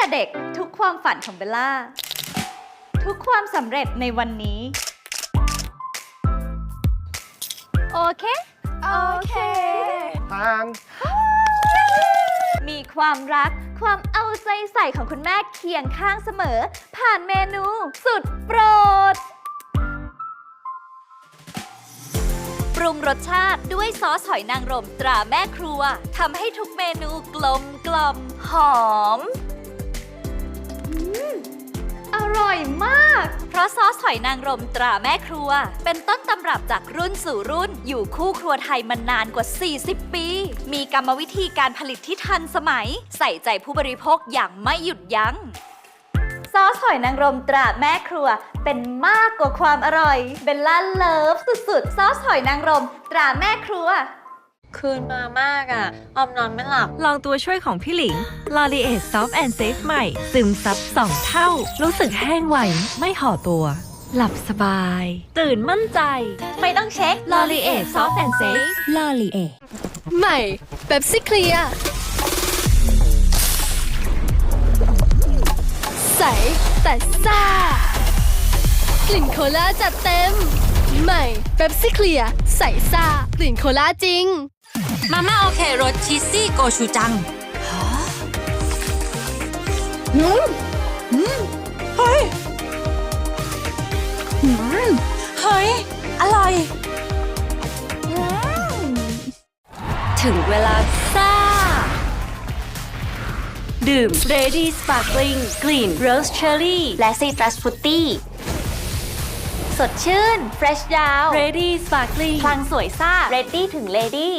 แต่เด็กทุกความฝันของเบลล่า ทุกความสำเร็จในวันนี้ โอเค โอเค ทางมีความรักความเอาใจใส่ของคุณแม่เคียงข้างเสมอ ผ่านเมนูสุดโปรด ปรุงรสชาติด้วยซอสหอยนางรมตราแม่ครัวทำให้ทุกเมนูกลมกล่อมหอม อร่อยมาก เพราะซอสหอยนางรมตราแม่ครัว เป็นต้นตำรับจากรุ่นสู่รุ่น อยู่คู่ครัวไทยมานานกว่า 40 ปี มีกรรมวิธีการผลิตที่ทันสมัย ใส่ใจผู้บริโภคอย่างไม่หยุดยัง้งซอสหอยนางรมตราแม่ครัว เป็นมากกว่าความอร่อยเบลล่าเลิฟสุดๆ ซอสหอยนางรมตราแม่ครัว คืนมามากอะ ออมนอนไม่หลับ ลองตัวช่วยของพี่หลิง l o r i e t Soft and Safe ใหม่ ซึมซับสองเท่า รู้สึกแห้งไว ไม่ห่อตัว หลับสบาย ตื่นมั่นใจ ไม่ต้องเช็ค l o r i e t Soft and Safe ลอรีเอใหม่เบบซี่เคลียร์ใส แต่ซ่ากลิ่นโคลาจัดเต็ม ใหม่เบบซี่เคลียร์ใสซ่ากลิ่นโคลาจริง มาม่าโอเครสชีสซี่โกชูจังเฮ้ย อร่อยถึงเวลาซ่า ดื่ม Ready Sparkling กลิ่น Rose Cherry และ Citrus Fruity สดชื่นเฟรชยาว Ready Sparkling พลังสวยซ่า Ready ถึง Lady